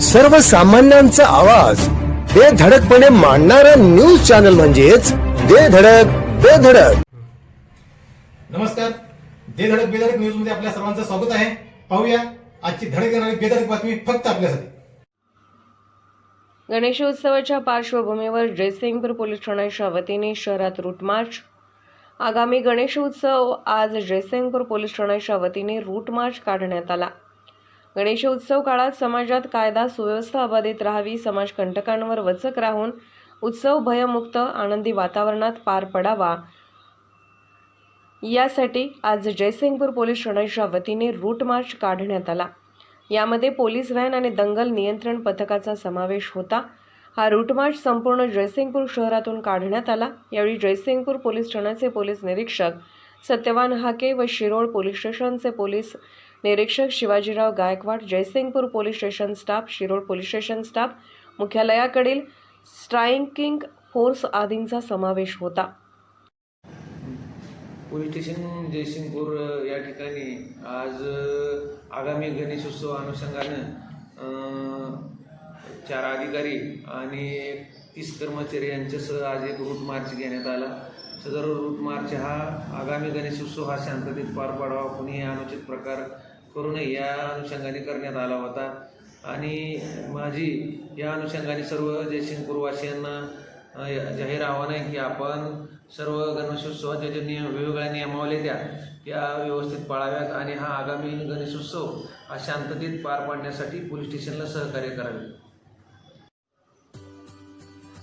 सर्वसामान्यांचा आवाज. बेधडकपणे मांडणारा न्यूज चॅनल म्हणजेच बेधडक बेधडक नमस्कार. दे धडक बेधडक न्यूजमध्ये आपल्या सर्वांचं स्वागत आहे. पाहूया आजची धडक येणारी बेधडक बातमी फक्त आपल्यासाठी. गणेशोत्सवाच्या पार्श्वभूमीवर जयसिंगपूर पोलीस ठाण्याच्या वतीने शहरात रूट मार्च आगामी गणेशोत्सव आज जयसिंगपूर पोलीस ठाण्याच्या वतीने रूट मार्च काढण्यात आला. गणेशोत्सव काळात समाजात कायदा सुव्यवस्था अबाधित राहावी समाजकंटकांवर वचक राहून उत्सव भयमुक्त आनंदी वातावरणात पार पडावा. यासाठी आज जयसिंगपूर पोलीस ठाण्याच्या वतीने रूट मार्च काढण्यात आला. यामध्ये पोलीस व्हॅन आणि दंगल नियंत्रण पथकाचा समावेश होता. हा रूट मार्च संपूर्ण जयसिंगपूर शहरातून काढण्यात आला. यावेळी जयसिंगपूर पोलीस ठाण्याचे पोलीस निरीक्षक सत्यवान हाके व शिरोळ पोलीस स्टेशनचे पोलीस निरीक्षक Shivajirao Gaikwad Jaysingpur police station staff Shirol police station staff मुख्यालयाकडील striking force आदींचा समावेश होता. पोलीस स्टेशन जयसिंगपूर या ठिकाणी आज आगामी गणेशोत्सव अनुषंगानं चार अधिकारी आणि तीस कर्मचारी यांच्यासह आज एक रूट मार्च घेण्यात आला. सदर रूट मार्च हा आगामी गणेशोत्सव हा शांततेत पार पाडावा कुणीही अनुचित प्रकार करू नये या अनुषंगाने करण्यात आला होता. आणि माझी या अनुषंगाने सर्व जयसिंगपूरवासियांना जाहीर आव्हान आहे की आपण सर्व गणेशोत्सवाच्या ज्या नियम वेगवेगळ्या नियमावली द्या त्या व्यवस्थित पाळाव्यात आणि हा आगामी गणेशोत्सव हा शांततेत पार पाडण्यासाठी पोलीस स्टेशनला सहकार्य करावे.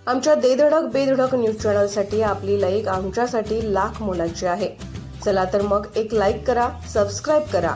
आमच्या देधडक बेधडक न्यूज चॅनलसाठी आपली लाईक आमच्यासाठी लाख मोलाची आहे. चला तर मग एक लाईक करा सबस्क्राईब करा.